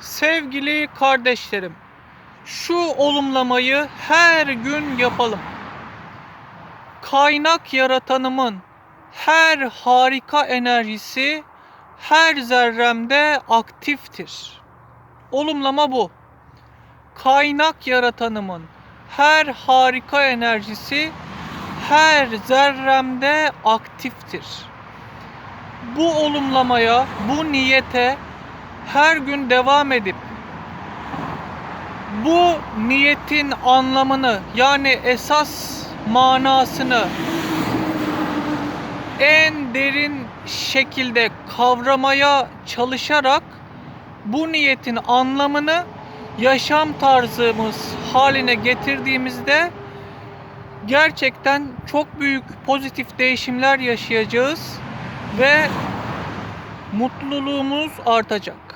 Sevgili kardeşlerim, şu olumlamayı her gün yapalım. Kaynak yaratanımın her harika enerjisi her zerremde aktiftir. Olumlama bu. Kaynak yaratanımın her harika enerjisi her zerremde aktiftir. Bu olumlamaya, bu niyete her gün devam edip bu niyetin anlamını yani esas manasını en derin şekilde kavramaya çalışarak bu niyetin anlamını yaşam tarzımız haline getirdiğimizde gerçekten çok büyük pozitif değişimler yaşayacağız ve mutluluğumuz artacak.